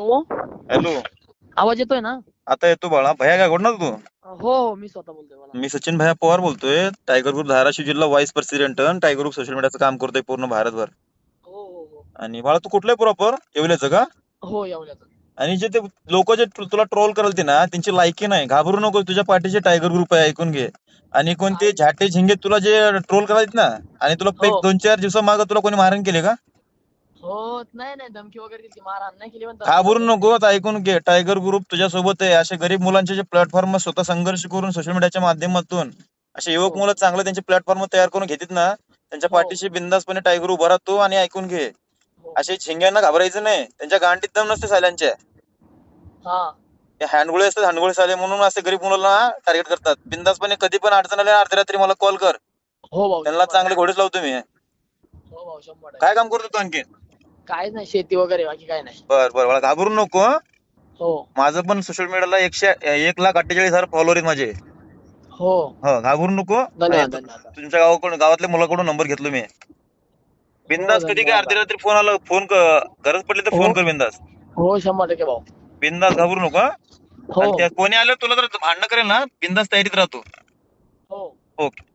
हो हॅलो. आवाज येतोय ना? आता येतो बाळा. भैया काय ना तू? हो हो मी स्वतः बोलतोय मी सचिन भैया पवार बोलतोय. टायगर ग्रुप धाराशिव जिल्हा vice president tiger group social मीडियाचं काम करतोय पूर्ण भारतभर. हो हो हो. आणि बाळा तू कुठलं प्रॉपर येवल्याचं का? हो येवल्याचं. आणि जे ते लोक जे तु- तुला ट्रोल कराल ते ना त्यांची लायकी नाही. घाबरू नको तुझ्या पाठीचे टायगर ग्रुप आहे ऐकून घे. आणि कोणते झाटे झिंगे तुला जे ट्रोल करायचे ना आणि तुला हो. दोन चार दिवसा मागे तुला कोणी मारण केले का? हो नाही नाही धमकी वगैरे दिली मारहाण नाही केली पण धमकी घाबरू वगैरे. नको ऐकून घे. टायगर ग्रुप तुझ्या सोबत आहे. असे गरीब मुलांचे जे प्लॅटफॉर्म स्वतः संघर्ष करून सोशल मीडियाच्या माध्यमातून असे युवक हो. मुलं चांगले त्यांचे प्लॅटफॉर्म तयार करून घेतात ना त्यांच्या हो. पाठीशी बिंदासपणे टायगर उभा राहतो आणि ऐकून घे. हो. असे झिंग्यांना घाबरायचं नाही. त्यांच्या गांडीत दम नसते साल्यांच्या. हँडगोळे असतात हँडगोळे साले म्हणून असे गरीब मुलांना टार्गेट करतात. बिंदासपणे कधी पण अडचण आली अर्ध्या रात्री मला कॉल कर. हो त्यांना चांगले घोडेच लावतो मी. काय काम करतो तू आणखी काहीच नाही शेती वगैरे बाकी काय नाही. बर बर मला घाबरू नको हं. हो. माझं पण सोशल मीडियाला एकशे एक लाख अठ्ठेचाळीस हजार फॉलोअर आहेत माझे. हो. हो घाबरू नको. धन्यवाद आणि धन्यवाद. तुमच्या गावाकडून गावातल्या मुलाकडून नंबर घेतलो मी. बिंदास हो, कधी काय. अर्धी रात्री फोन आला फोन गरज पडली तर हो. फोन कर बिंदास. हो शंभर टक्के भाऊ. बिंदास घाबरू नको हं. हो. त्या कोणी आलं तुला जर भांडणं करेल ना बिंदास तयारीत राहतो. हो. ओके.